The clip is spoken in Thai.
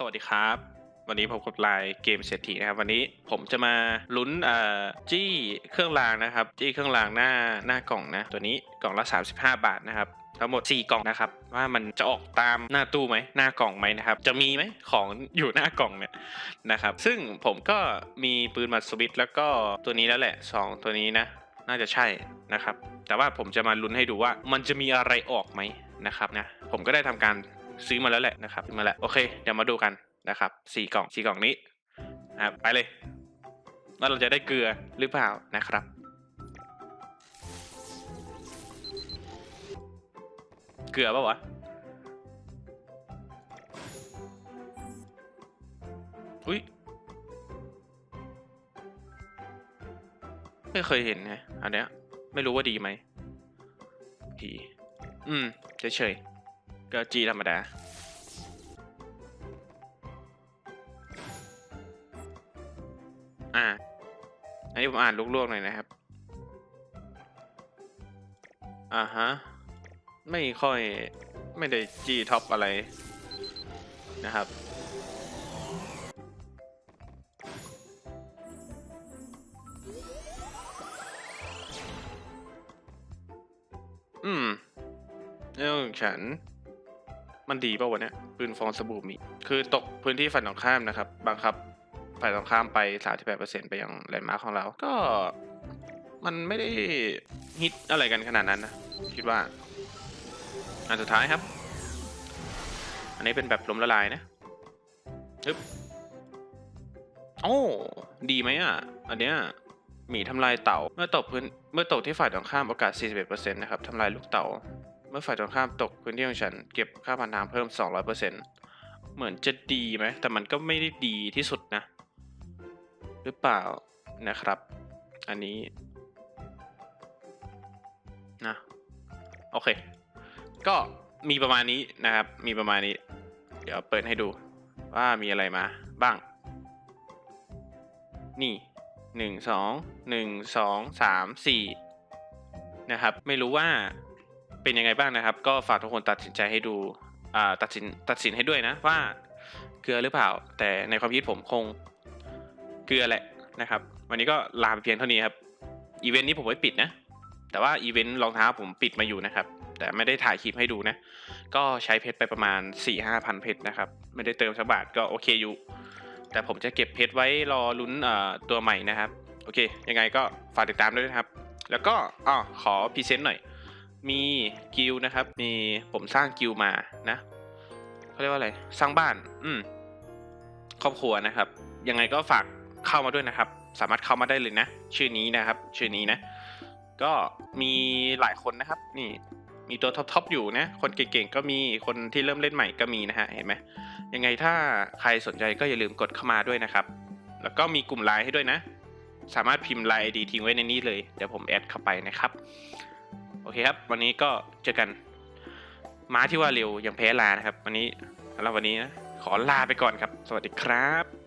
สวัสดีครับ วันนี้ผมกดไลน์เกมเศรษฐีนะครับ วันนี้ผมจะมาลุ้นเอ่อจี้เครื่องรางนะครับ จี้เครื่องรางหน้าหน้ากล่องนะ ตัวนี้กล่องละ 35 บาทนะครับ ทั้งหมด 4 กล่องนะครับ ว่ามันจะออกตามหน้าตู้ไหมหน้ากล่องไหมนะครับ จะมีไหมของอยู่หน้ากล่องเนี่ยนะครับ ซึ่งผมก็มีปืนมัดสวิตแล้วก็ตัวนี้แล้วแหละ 2 ตัวนี้นะ น่าจะใช่นะครับ แต่ว่าผมจะมาลุ้นให้ดูว่ามันจะมีอะไรออกไหมนะครับนะ ผมก็ได้ทำการ ซื้อมาแล้วแหละนะครับซื้อมาแล้วโอเคเดี๋ยวมาดูกันนะครับสี่กล่องสี่กล่องนี้นะครับไปเลยว่าเราจะได้เกลือหรือเปล่านะครับ เกลือปะวะอุ้ยไม่เคยเห็นไงอันเนี้ยไม่รู้ว่าดีไหมดี อืมเฉยๆ ก็จีธรรมดาอ่าอันนี้ผมอ่านลวกๆหน่อยนะครับ อ่าฮะ ไม่ค่อยไม่ได้จีท็อปอะไรนะครับ อืมเรื่องของฉัน มันดีป่าวะเนี่ยปืนฟองสบู่มี คือตกพื้นที่ฝ่ายตรงข้ามนะครับ บังคับฝ่ายตรงข้ามไป 38%ไปยังแลนด์มาร์คของเรา ก็มันไม่ได้ฮิตอะไรกันขนาดนั้นนะ คิดว่า อันสุดท้ายครับ อันนี้เป็นแบบล้มละลายนะฮึบโอ้ ดีไหมอะ อันเนี้ยหมีทำลายเต่า เมื่อตกพื้น เมื่อตกที่ฝ่ายตรงข้ามโอกาส 41%นะครับทำลายลูกเต่า เมื่อฝ่ายตรงข้ามตกพื้นที่ของฉันเก็บค่าผ่านทางเพิ่ม 200%เหมือนจะดีไหม แต่มันก็ไม่ได้ดีที่สุดนะ หรือเปล่านะครับ อันนี้ นะ โอเค ก็มีประมาณนี้นะครับ มีประมาณนี้ เดี๋ยวเปิดให้ดูว่ามีอะไรมาบ้าง นี่หนึ่งสองหนึ่งสองสามสี่นะครับ ไม่รู้ว่า เป็นยังไงบ้างนะครับ ก็ฝากทุกคนตัดสินใจให้ดูอ่าตัดสินตัดสินให้ด้วยนะว่าเกลือหรือเปล่า แต่ในความคิดผมคงเกลือแหละนะครับ วันนี้ก็ลาไปเพียงเท่านี้ครับอีเวนต์นี้ผมไม่ปิดนะ แต่ว่าอีเวนต์รองเท้าผมปิดมาอยู่นะครับ แต่ไม่ได้ถ่ายคลิปให้ดูนะ ก็ใช้เพชรไปประมาณ4ี่ห้าพันเพชรนะครับ ไม่ได้เติมสักบาทก็โอเคอยู่ แต่ผมจะเก็บเพชรไว้รอลุ้นตัวใหม่นะครับ โอเค ยังไงก็ฝากติดตามด้วยนะครับ แล้วก็อ๋อขอพรีเซนต์หน่อย มีกิลนะครับ มีผมสร้างกิลมานะเขาเรียกว่าอะไร สร้างบ้าน อืมครอบครัวนะครับ ยังไงก็ฝากเข้ามาด้วยนะครับ สามารถเข้ามาได้เลยนะ ชื่อนี้นะครับ ชื่อนี้นะ ก็มีหลายคนนะครับ นี่มีตัวท็อปทอยู่นะ คนเก่งๆก็มีคนที่เริ่มเล่นใหม่ก็มีนะฮะ เห็นไหมยังไงถ้าใครสนใจก็อย่าลืมกดเข้ามาด้วยนะครับ แล้วก็มีกลุ่มไลน์ให้ด้วยนะ สามารถพิมพ์ไลน์ดีทิ้งไว้ในนี้เลย เดี๋ยวผมแอดเข้าไปนะครับ อเคครับ วันนี้ก็เจอกันม้าที่ว่าเร็วยังแพ้ลานะครับ วันนี้สำหรับวันนี้นะขอลาไปก่อนครับ สวัสดีครับ